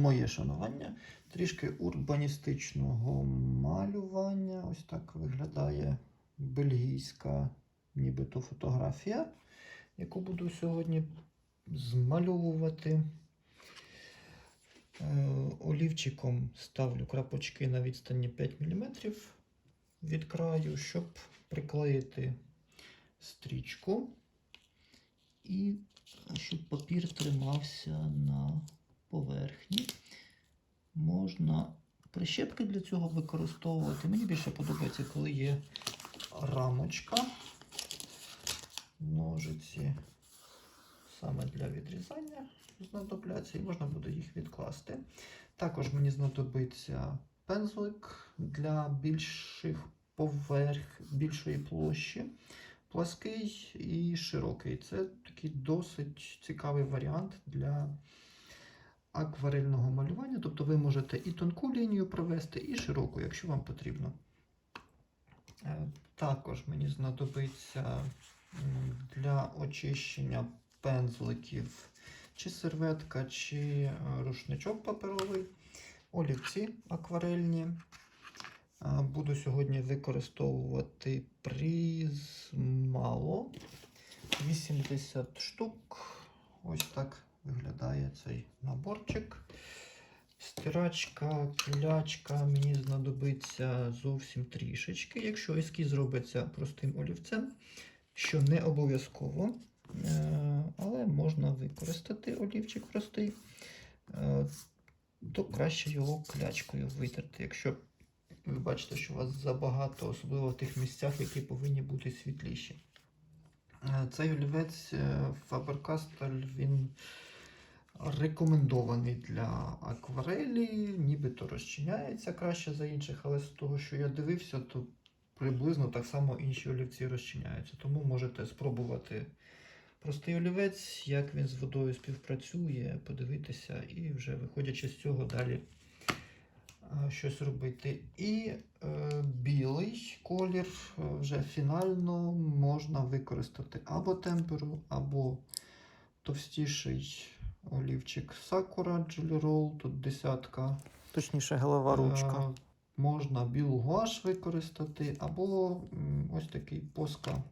Моє шанування. Трішки урбаністичного малювання. Ось так виглядає бельгійська нібито фотографія, яку буду сьогодні змальовувати. Е, Олівчиком ставлю крапочки на відстані 5 мм від краю, щоб приклеїти стрічку і щоб папір тримався на поверхні. Можна прищепки для цього використовувати. Мені більше подобається, коли є рамочка, ножиці саме для відрізання знадобляться, і можна буде їх відкласти. Також мені знадобиться пензлик для більших поверх, більшої площі. Плаский і широкий. Це такий досить цікавий варіант для акварельного малювання. Тобто ви можете і тонку лінію провести, і широку, якщо вам потрібно. Е, Також мені знадобиться для очищення пензликів чи серветка, чи е, рушничок паперовий, олівці акварельні. Е, Буду сьогодні використовувати призмало 80 штук. Ось так виглядає цей наборчик. Стирачка, клячка мені знадобиться зовсім трішечки. Якщо ескіз робиться простим олівцем, що не обов'язково, е, але можна використати олівчик простий, е, то краще його клячкою витерти. Якщо ви бачите, що у вас забагато, особливо в тих місцях, які повинні бути світліші. Е, Цей олівець Faber-Castell, він рекомендований для акварелі, нібито розчиняється краще за інших, але з того, що я дивився, то приблизно так само інші олівці розчиняються. Тому можете спробувати простий олівець, як він з водою співпрацює, подивитися і вже виходячи з цього далі щось робити. І е, білий колір е, вже фінально можна використати або темперу, або товстіший олівчик Sakura Jelly Roll, тут десятка. Точніше, голова ручка. Е, Можна білу гуаш використати, або ось такий поска.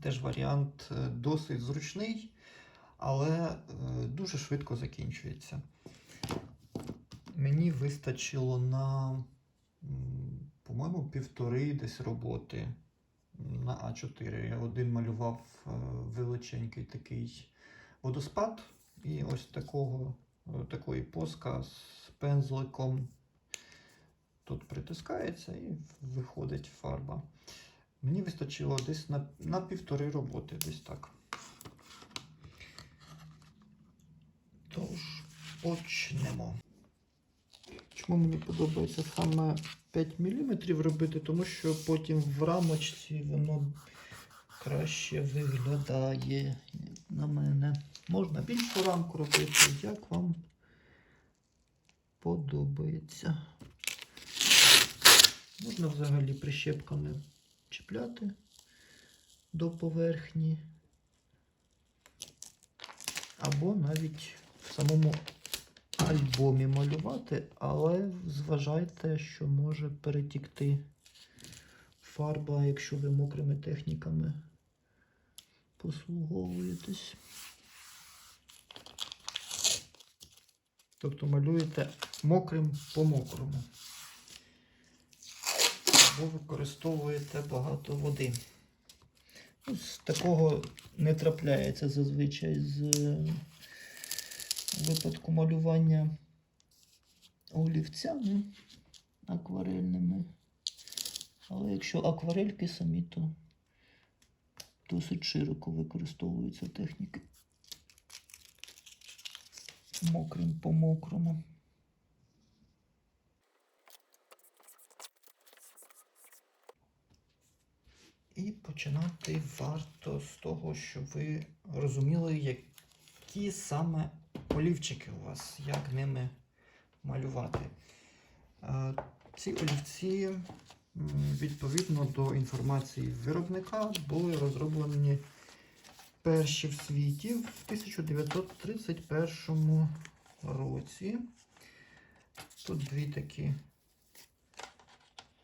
Теж варіант е, досить зручний, але е, дуже швидко закінчується. Мені вистачило на, по-моєму, півтори десь роботи на А4. Я один малював величенький такий водоспад, і ось такого, е, такої поска з пензликом тут притискається і виходить фарба. Мені вистачило десь на, на півтори роботи, десь так. Тож, почнемо. Чому мені подобається саме 5 мм робити, тому що потім в рамочці воно краще виглядає на мене. Можна більшу рамку робити, як вам подобається. Можна взагалі прищепками чіпляти до поверхні. Або навіть в самому альбомі малювати, але зважайте, що може перетікти фарба, якщо ви мокрими техніками послуговуєтесь. Тобто малюєте мокрим по мокрому. Або використовуєте багато води. З такого не трапляється зазвичай з е, випадку малювання олівцями акварельними. Але якщо акварельки самі, то досить широко використовуються техніки. Мокрим по мокрому. І починати варто з того, щоб ви розуміли, які саме олівчики у вас, як ними малювати. Е, Ці олівці, відповідно до інформації виробника, були розроблені перші в світі в 1931 році. Тут дві такі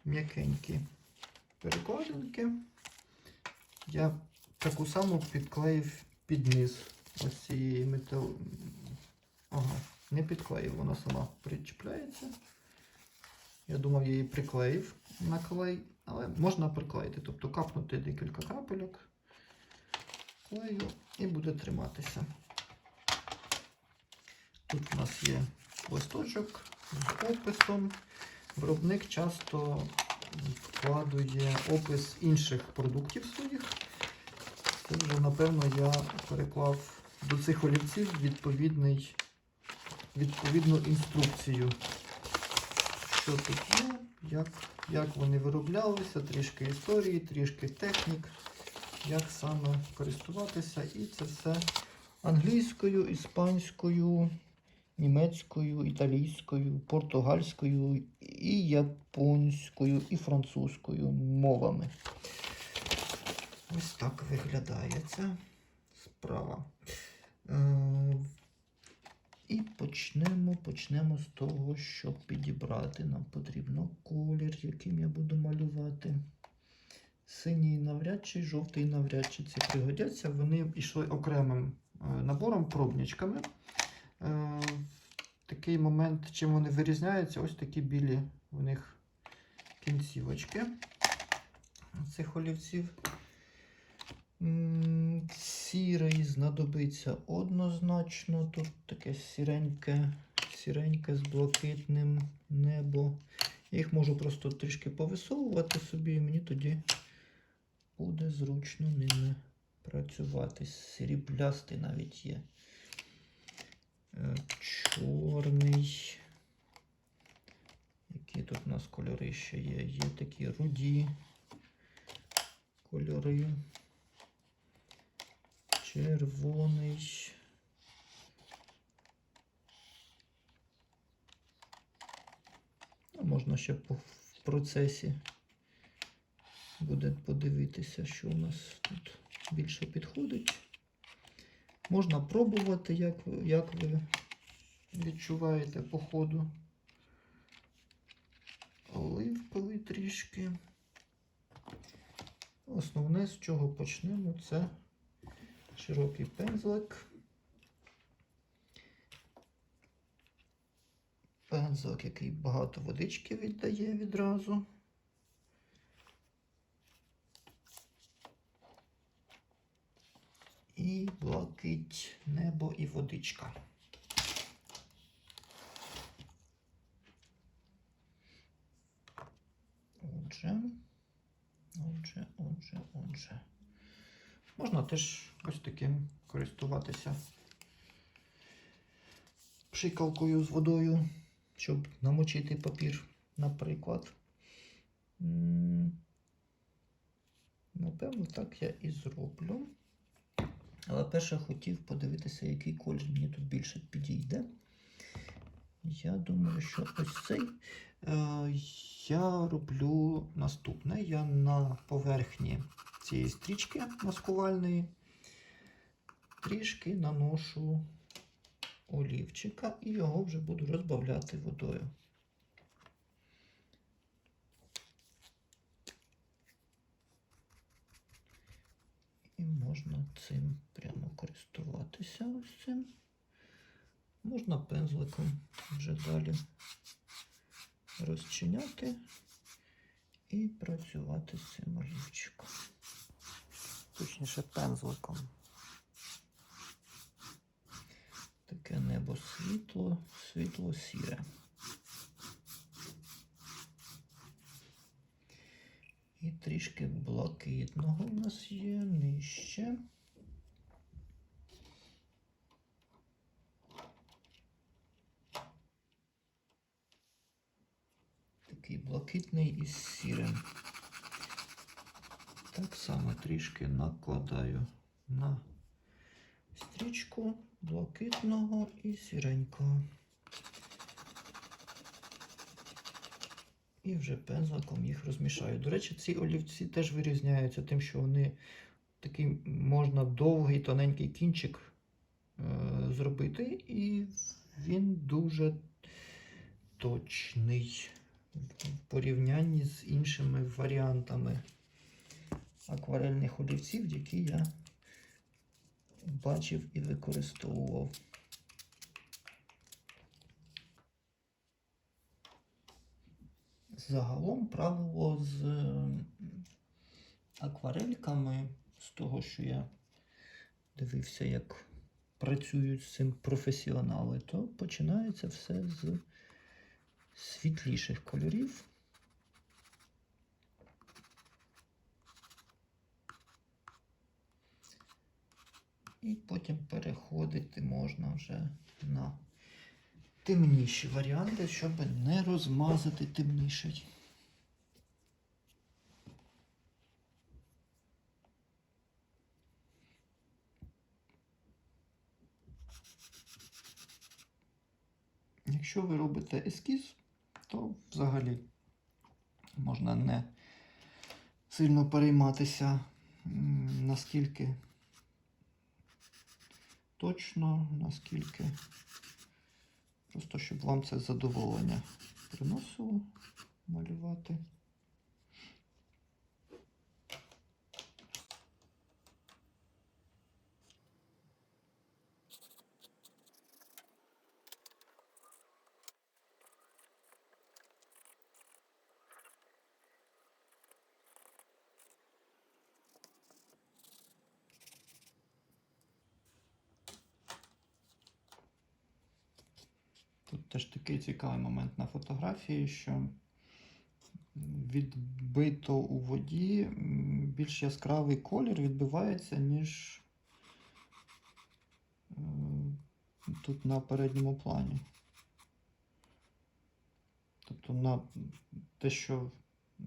м'якенькі перекладинки. Я таку саму підклеїв під низ цієї метал. Ага, не підклеїв, вона сама причіпляється. Я думав, я її приклеїв на клей, але можна приклеїти, тобто капнути декілька крапельок, клею і буде триматися. Тут у нас є листочок з описом. Виробник часто вкладує опис інших продуктів своїх. Це вже, напевно, я переклав до цих олівців відповідний, відповідну інструкцію. Що тут є, як, як вони вироблялися, трішки історії, трішки технік, як саме користуватися. І це все англійською, іспанською, німецькою, італійською, португальською, і японською, і французькою мовами. Ось так виглядає ця справа. І почнемо, почнемо з того, щоб підібрати. Нам потрібно колір, яким я буду малювати. Синій навряд чи, жовтий навряд чи ці пригодяться. Вони йшли окремим е, набором, пробничками. Е, Такий момент, чим вони вирізняються, ось такі білі у них кінцівочки цих олівців. Сірий знадобиться однозначно. Тут таке сіреньке, сіреньке з блакитним небо. Я їх можу просто трішки повисовувати собі, і мені тоді буде зручно ними працювати. Сріблястий навіть є. Е, Чорний. Які тут у нас кольори ще є? Є такі руді кольори. Червоний. Можна ще в процесі буде подивитися, що у нас тут більше підходить. Можна пробувати, як, як ви відчуваєте по ходу. Оливковий трішки. Основне, з чого почнемо, це широкий пензлик. Пензлик, який багато водички віддає відразу. І блакить небо і водичка. Отже, отже, отже, отже. Можна теж ось таким користуватися пшикалкою з водою, щоб намочити папір, наприклад. Напевно, так я і зроблю. Але перше хотів подивитися, який колір мені тут більше підійде. Я думаю, що ось цей. Е, я роблю наступне. Я на поверхні цієї стрічки маскувальної трішки наношу олівчика і його вже буду розбавляти водою. І можна цим прямо користуватися ось цим. Можна пензликом вже далі розчиняти і працювати з цим олівчиком. Точніше пензликом. Таке небо світло, світло сіре. І трішки блакитного у нас є нижче. Такий блакитний із сірим. Так само трішки накладаю на стрічку блакитного і сіренького. І вже пензликом їх розмішаю. До речі, ці олівці теж вирізняються тим, що вони такий можна довгий тоненький кінчик е, зробити і він дуже точний в порівнянні з іншими варіантами акварельних олівців, які я бачив і використовував. Загалом правило з е, акварельками, з того, що я дивився, як працюють з цим професіонали, то починається все з світліших кольорів. І потім переходити можна вже на темніші варіанти, щоб не розмазати темніший. Якщо ви робите ескіз, то взагалі можна не сильно перейматися, наскільки точно, наскільки просто щоб вам це задоволення приносило малювати. Тут теж такий цікавий момент на фотографії, що відбито у воді більш яскравий колір відбивається, ніж е, тут на передньому плані. Тобто на те, що е,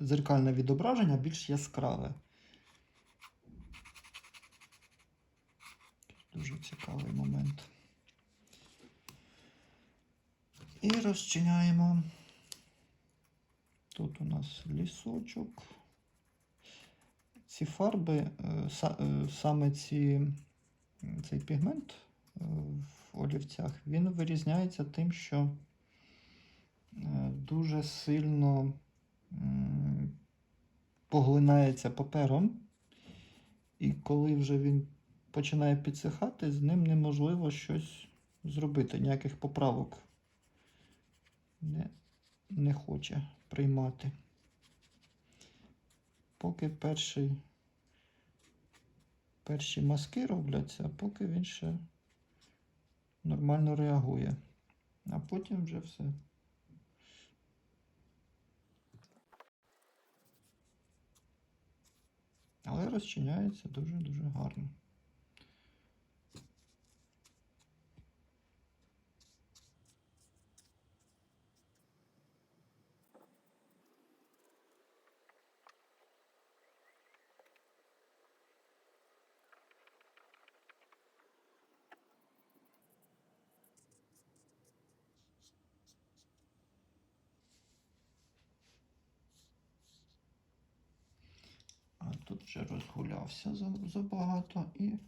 дзеркальне відображення більш яскраве. Дуже цікавий момент. І розчиняємо. Тут у нас лісочок. Ці фарби, е, е, саме ці, цей пігмент е, в олівцях, він вирізняється тим, що дуже сильно поглинається папером. І коли вже він починає підсихати, з ним неможливо щось зробити, ніяких поправок не, не хоче приймати. Поки перший, перші маски робляться, поки він ще нормально реагує. А потім вже все. Але розчиняється дуже-дуже гарно. Тут вже розгулявся забагато і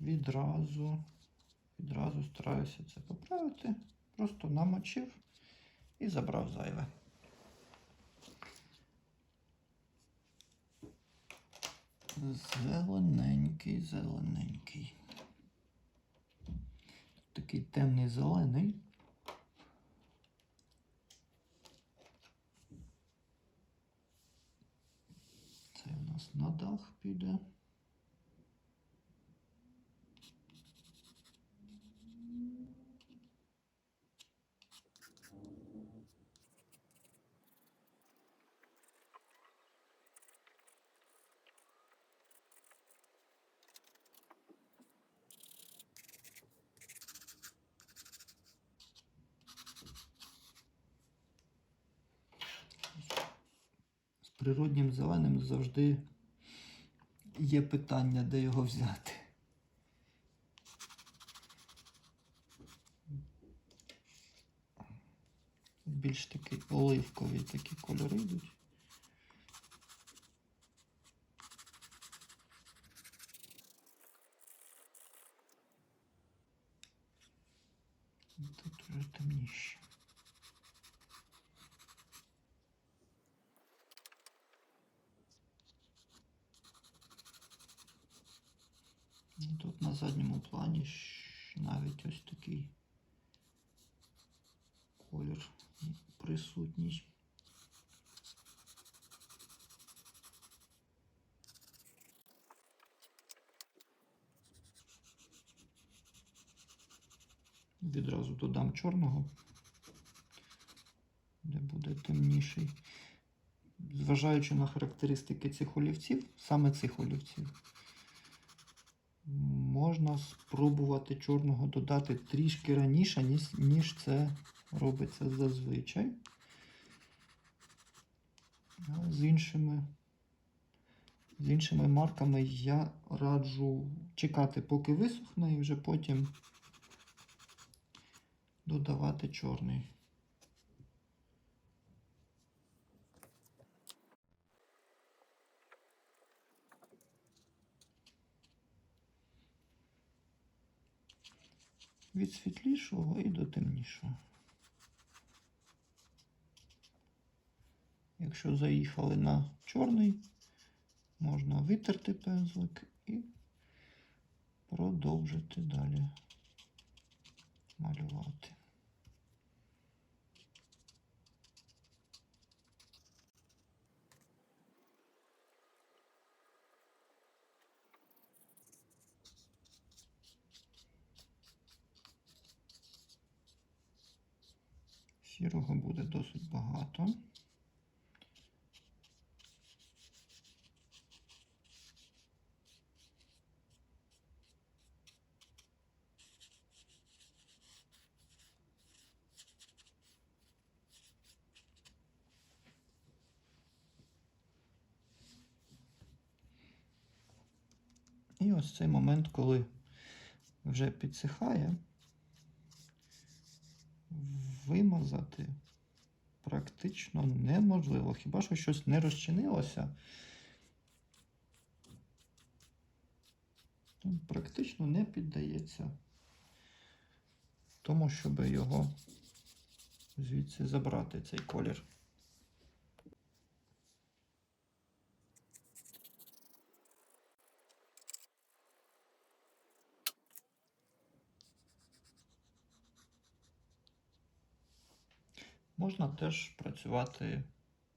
відразу, відразу стараюся це поправити. Просто намочив і забрав зайве. Зелененький, зелененький. Такий темний зелений. Це у нас на дах піде. Природнім зеленим завжди є питання, де його взяти. Більш такі оливкові такі кольори йдуть. Тут вже темніше. І Тут на задньому плані щ- навіть ось такий колір присутній. Відразу додам чорного, де буде темніший. Зважаючи на характеристики цих олівців, саме цих олівців, можна спробувати чорного додати трішки раніше, ніж, це робиться зазвичай. А з іншими, з іншими марками я раджу чекати, поки висохне, і вже потім додавати чорний. Від світлішого і до темнішого. Якщо заїхали на чорний, можна витерти пензлик і продовжити далі малювати. Сірого буде досить багато. І ось цей момент, коли вже підсихає, вимазати практично неможливо. Хіба що щось не розчинилося, практично не піддається тому, щоб його звідси забрати, цей колір. Можна теж працювати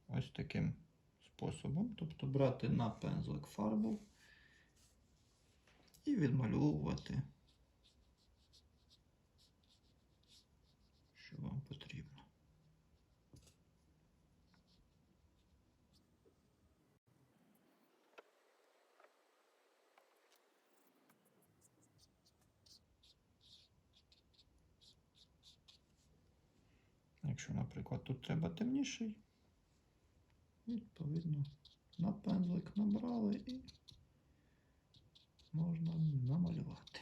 ось таким способом, тобто брати на пензлик фарбу і відмальовувати, що вам потрібно. Якщо, наприклад, тут треба темніший, відповідно, на пензлик набрали і можна намалювати.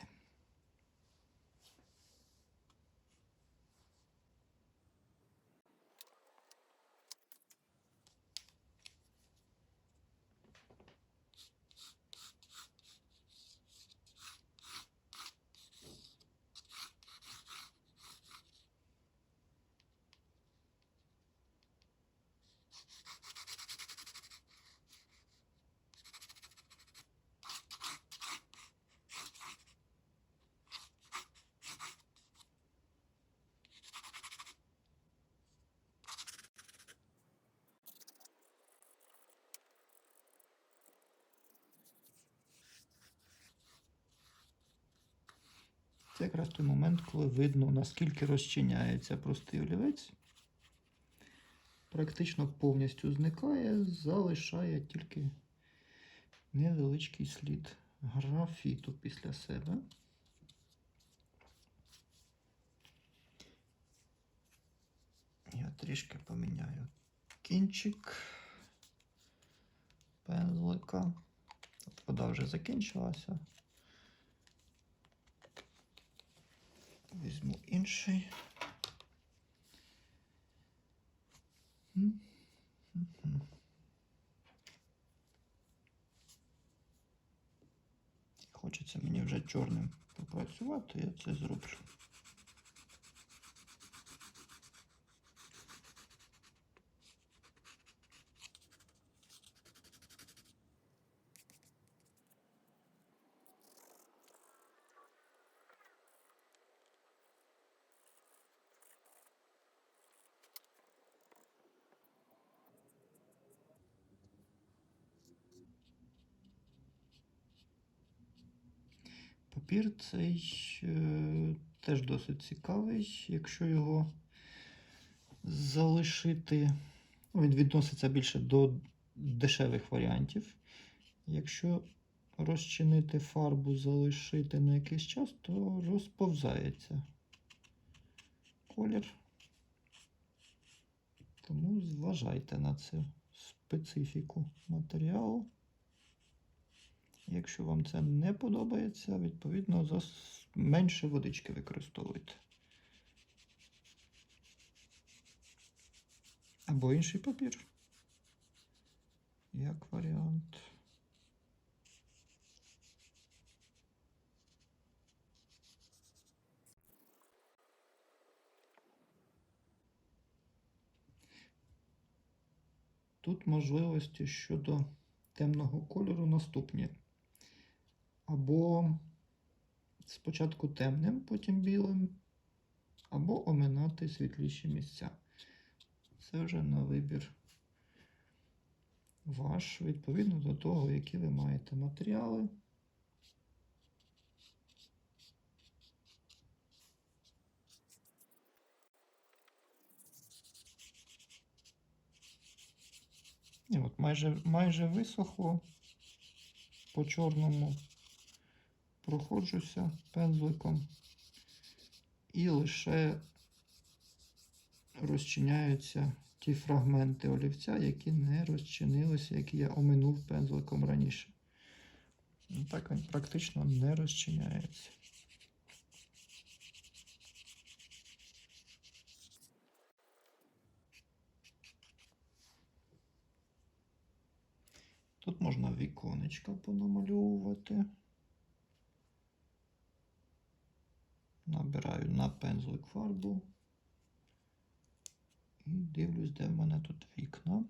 Це якраз той момент, коли видно, наскільки розчиняється простий олівець. Практично повністю зникає, залишає тільки невеличкий слід графіту після себе. Я трішки поміняю кінчик пензлика. Вода вже закінчилася. Візьму інший. Хочеться мені вже чорним попрацювати, я це зроблю. Папір цей е, теж досить цікавий, якщо його залишити. Ну, Він відноситься більше до дешевих варіантів. Якщо розчинити фарбу, залишити на якийсь час, то розповзається колір. Тому зважайте на цю специфіку матеріалу. Якщо вам це не подобається, відповідно, менше водички використовуйте. Або інший папір. Як варіант. Тут можливості щодо темного кольору наступні. Або спочатку темним, потім білим, або оминати світліші місця. Це вже на вибір ваш, відповідно до того, які ви маєте матеріали. І от майже, майже висохло по чорному. Проходжуся пензликом і лише розчиняються ті фрагменти олівця, які не розчинилися, які я оминув пензликом раніше. Ну, Так він практично не розчиняється. Тут можна віконечка понамальовувати. Набираю на пензлик фарбу. І дивлюсь, де в мене тут вікна.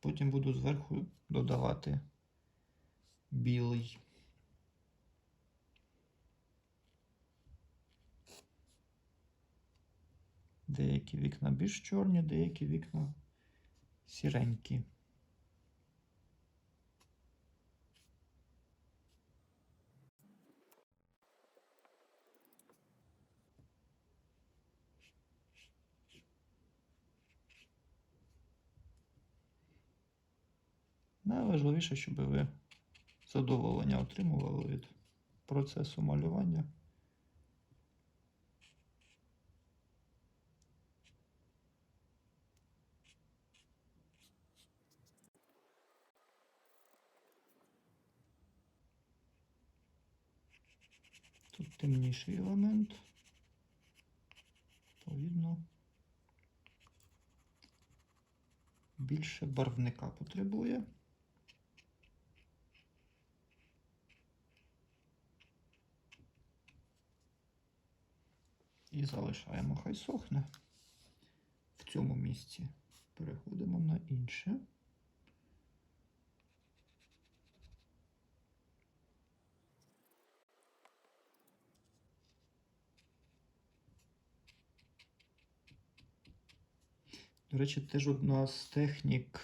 Потім буду зверху додавати білий. Деякі вікна більш чорні, деякі вікна сіренькі. Найважливіше, щоб ви задоволення отримували від процесу малювання. Тут темніший елемент. Відповідно, більше барвника потребує. І залишаємо, хай сохне в цьому місці. Переходимо на інше. До речі, теж одна з технік,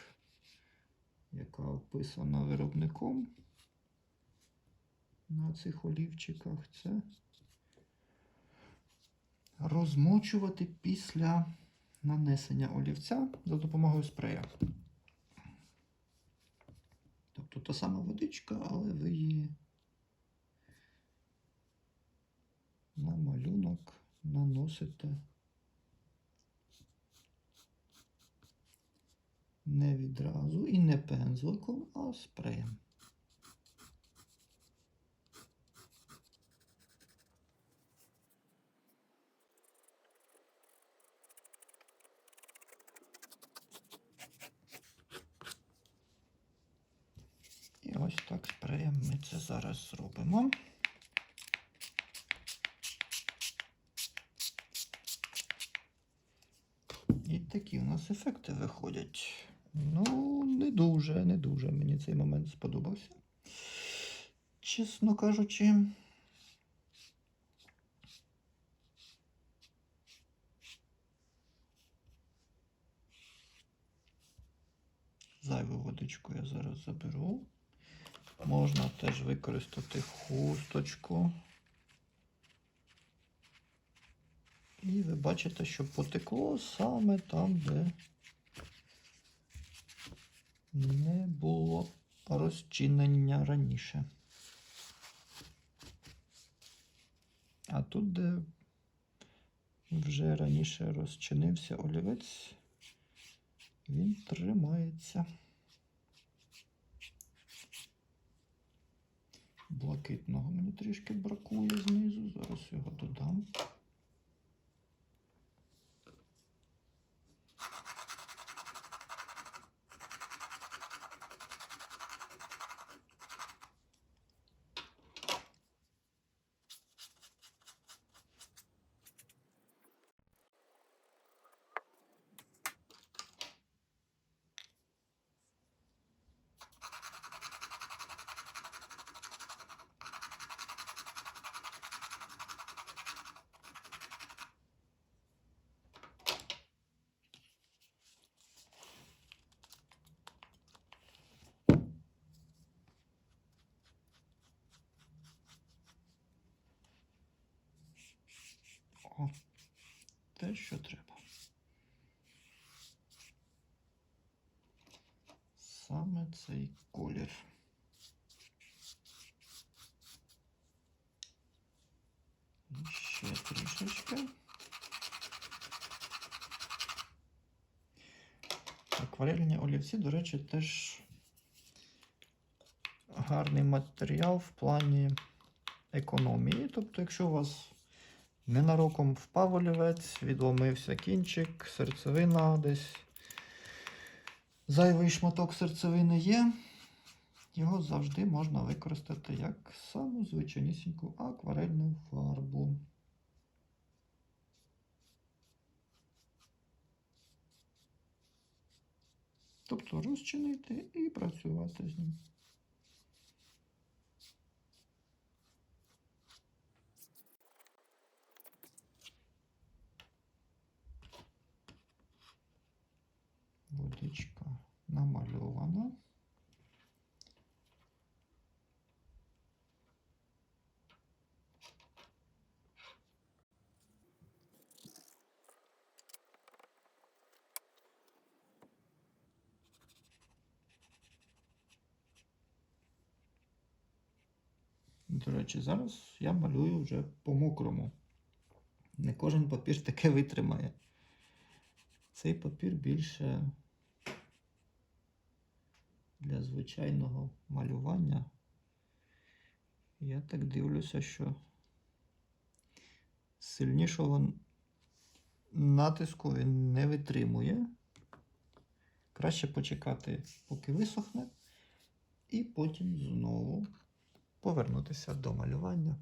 яка описана виробником на цих олівчиках, це розмочувати після нанесення олівця за допомогою спрея. Тобто та сама водичка, але ви її на малюнок наносите. Не відразу і не пензликом, а спреєм. І ось так спреєм ми це зараз зробимо. І такі у нас ефекти виходять. Ну, не дуже, не дуже мені цей момент сподобався. Чесно кажучи. Зайву водичку я зараз заберу. Можна теж використати хусточку. І ви бачите, що потекло саме там, де не було розчинення раніше. А тут, де вже раніше розчинився олівець, він тримається. Блакитного мені трішки бракує знизу. Зараз його додам. Що треба. Саме цей колір. Ще трішечки. Акварельні олівці, до речі, теж гарний матеріал в плані економії. Тобто, якщо у вас ненароком впав олівець, відломився кінчик, серцевина десь. Зайвий шматок серцевини є. Його завжди можна використати як саму звичайнісіньку акварельну фарбу. Тобто розчинити і працювати з ним. Водичка намальована. До речі, зараз я малюю вже по мокрому. Не кожен папір таке витримає. Цей папір більше для звичайного малювання. Я так дивлюся, що сильнішого натиску він не витримує. Краще почекати, поки висохне, і потім знову повернутися до малювання.